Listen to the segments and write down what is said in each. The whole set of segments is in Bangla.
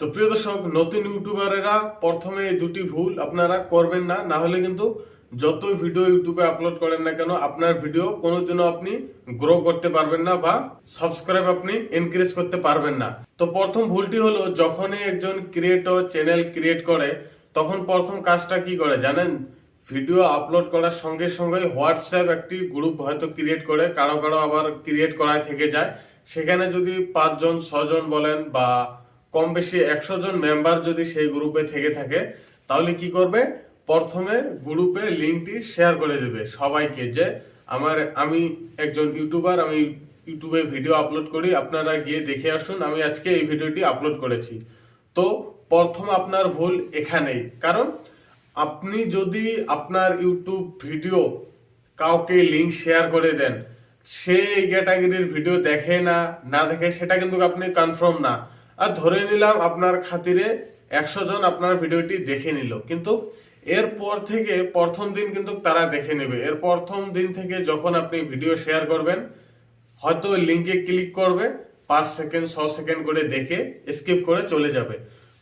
তো প্রিয় দর্শক, নতুন ইউটিউবারেরা প্রথমে এই দুটি ভুল আপনারা করবেন না না হলে কিন্তু যতই ভিডিও ইউটিউবে আপলোড করেন না কেন, আপনার ভিডিও কোনোদিনও আপনি গ্রো করতে পারবেন না বা সাবস্ক্রাইব আপনি এনকারেজ করতে পারবেন না। তো প্রথম ভুলটি হলো, যখনই একজন ক্রিয়েটর চ্যানেল ক্রিয়েট করে, তখন প্রথম কাজটা কি করে জানেন? ভিডিও আপলোড করার সঙ্গে সঙ্গে হোয়াটসঅ্যাপ একটি গ্রুপ হয়তো ক্রিয়েট করে, কারও কারও আবার ক্রিয়েট করায় থেকে যায়। সেখানে যদি পাঁচজন ছজন বলেন বা কম বেশি একশো জন মেম্বার যদি সেই গ্রুপে থেকে থাকে, তাহলে কি করবে? প্রথমে গ্রুপে লিঙ্কটি শেয়ার করে দেবে সবাইকে যে আমার, আমি একজন ইউটিউবার আমি ইউটিউবে ভিডিও আপলোড করি, আপনারা গিয়ে দেখে আসুন, আমি আজকে এই ভিডিওটি আপলোড করেছি। তো প্রথম আপনার ভুল এখানেই। কারণ আপনি যদি আপনার ইউটিউব ভিডিও কাউকে লিঙ্ক শেয়ার করে দেন, সে এই ক্যাটাগরির ভিডিও দেখে না না দেখে, সেটা কিন্তু আপনি কনফার্ম না। আর ধরে নিলাম আপনার খাতিরে একশো জন আপনার ভিডিওটি দেখে নিল। কিন্তু এর পর থেকে প্রথম দিন কিন্তু তারা দেখে নেবে। এর প্রথম দিন থেকে যখন আপনি ভিডিও শেয়ার করবেন, হয়তো লিঙ্কে ক্লিক করবে, পাঁচ সেকেন্ড, ছ সেকেন্ড করে দেখে স্কিপ করে চলে যাবে।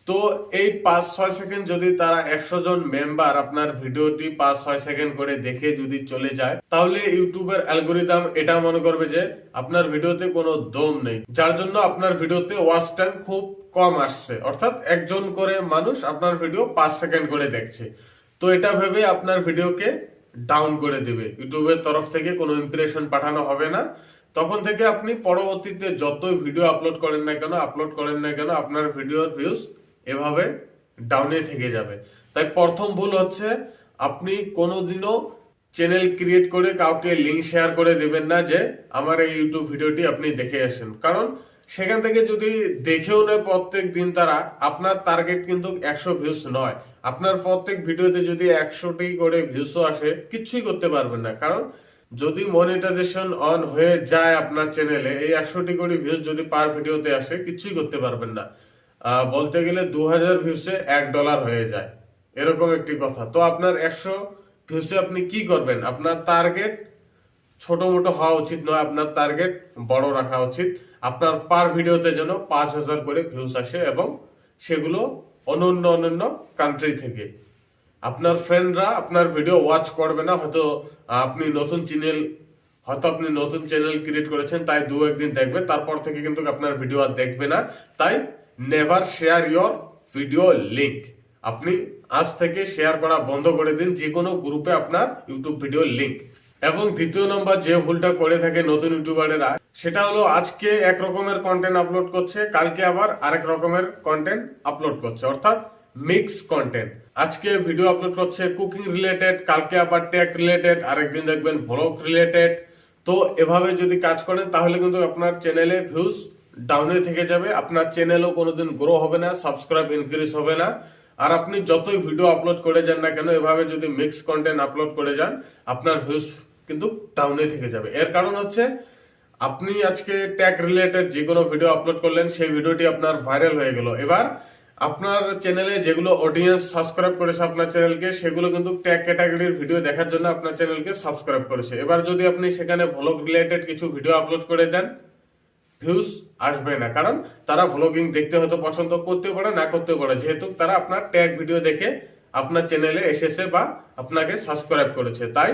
তো এই পাঁচ ছয় সেকেন্ড যদি তারা একশো জন মেম্বার আপনার ভিডিওটি পাঁচ ছয় সেকেন্ড করে দেখে যদি চলে যায়, তাহলে ইউটিউবের অ্যালগোরিদম এটা মনে করবে যে আপনার ভিডিওতে কোনো দম নেই। যার জন্য আপনার ভিডিওতে ওয়াচ টাইম খুব কম আসছে। অর্থাৎ একজন করে মানুষ আপনার ভিডিও পাঁচ সেকেন্ড করে দেখছে। তো এটা ভেবে আপনার ভিডিওকে ডাউন করে দেবে। ইউটিউবের তরফ থেকে কোনো ইমপ্রেশন পাঠানো হবে না। তখন থেকে আপনি পরবর্তীতে যতই ভিডিও আপলোড করেন না কেন আপলোড করেন না কেন, আপনার ভিডিওর ভিউজ এভাবে ডাউনে থেকে যাবে। তাই প্রথম ভুল হচ্ছে আপনি কোনোদিনও চ্যানেল ক্রিয়েট করে কাউকে লিঙ্ক শেয়ার করে দেবেন না যে আমার এই ইউটিউব ভিডিওটি আপনি দেখে আসেন। কারণ সেখান থেকে যদি দেখেও নেয় প্রত্যেক দিন তারা, আপনার টার্গেট কিন্তু একশো ভিউস নয়। আপনার প্রত্যেক ভিডিওতে যদি একশোটি করে ভিউসও আসে, কিছুই করতে পারবেন না। কারণ যদি মনিটাইজেশন অন হয়ে যায় আপনার চ্যানেলে এই একশোটি করে ভিউজ যদি পার ভিডিওতে আসে, কিছুই করতে পারবেন না। বলতে গেলে দু হাজার ভিউসে এক ডলার হয়ে যায়। এরকম একটি কথা। তো আপনার একশো ভিউসে আপনি কি করবেন? আপনার টার্গেট ছোট মোটো হওয়া উচিত নয়। আপনার টার্গেট বড় রাখা উচিত। আপনার পার ভিডিওতে যেন পাঁচ হাজার করে ভিউস আসে এবং সেগুলো অনন্য অনন্য কান্ট্রি থেকে। আপনার ফ্রেন্ডরা আপনার ভিডিও ওয়াচ করবে না। হয়তো আপনি নতুন চ্যানেল হয়তো আপনি নতুন চ্যানেল ক্রিয়েট করেছেন, তাই দু একদিন দেখবে। তারপর থেকে কিন্তু আপনার ভিডিও আর দেখবে না। তাই never share your video link আপনি আজ থেকে শেয়ার করা বন্ধ করে দিন যে কোনো গ্রুপে আপনার ইউটিউব ভিডিও লিঙ্ক এবং দ্বিতীয় নম্বর যে ভুলটা করে থাকে নতুন ইউটিউবারেরা সেটা হলো আজকে এক রকমের কন্টেন্ট আপলোড করছে, কালকে আবার আরেক রকমের কন্টেন্ট আপলোড করছে, অর্থাৎ মিক্স কন্টেন্ট আজকে ভিডিও আপলোড করছে কুকিং রিলেটেড কালকে আবার টেক রিলেটেড আরেকদিন দেখবেন ব্লগ রিলেটেড তো এভাবে যদি কাজ করেন, তাহলে কিন্তু আপনার চ্যানেলে ভিউজ ডাউনে থেকে যাবে। আপনার চ্যানেলও কোনোদিন গ্রো হবে না সাবস্ক্রাইব ইনক্রিজ হবে না। আর আপনি যতই ভিডিও আপলোড করে যান না কেন, এভাবে যদি মিক্স কন্টেন্ট আপলোড করে যান, আপনার ভিউজ কিন্তু ডাউনে থেকে যাবে। এর কারণ হচ্ছে, আপনি আজকে ট্যাগ রিলেটেড যে কোনো ভিডিও আপলোড করলেন, সেই ভিডিওটি আপনার ভাইরাল হয়ে গেল। এবার, আপনার চ্যানেলে যেগুলো অডিয়েন্স সাবস্ক্রাইব করেছে আপনার চ্যানেলকে সেগুলো কিন্তু ট্যাগ ক্যাটাগরির ভিডিও দেখার জন্য আপনার চ্যানেলকে সাবস্ক্রাইব করেছে। এবার যদি আপনি সেখানে ভ্লগ রিলেটেড কিছু ভিডিও আপলোড করে দেন ভিউজ আসবে না। কারণ তারা ভ্লগিং দেখতে হয়তো পছন্দ করতে পারে, না করতে পারে। যেহেতু তারা আপনার ট্যাগ ভিডিও দেখে আপনার চ্যানেলে এসেছে বা আপনাকে সাবস্ক্রাইব করেছে। তাই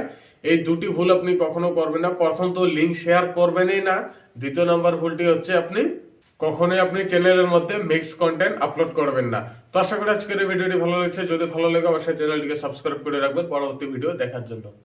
এই দুটি ভুল আপনি কখনো করবেন না। প্রথম তো লিঙ্ক শেয়ার করবেনই না। দ্বিতীয় নম্বর ভুলটি হচ্ছে আপনি কখনোই আপনি চ্যানেলের মধ্যে মিক্স কন্টেন্ট আপলোড করবেন না। তো আশা করি আজকের ভিডিওটি ভালো লাগছে। যদি ভালো লাগে অবশ্যই চ্যানেলটিকে সাবস্ক্রাইব করে রাখবেন। পরবর্তী ভিডিও দেখার জন্য।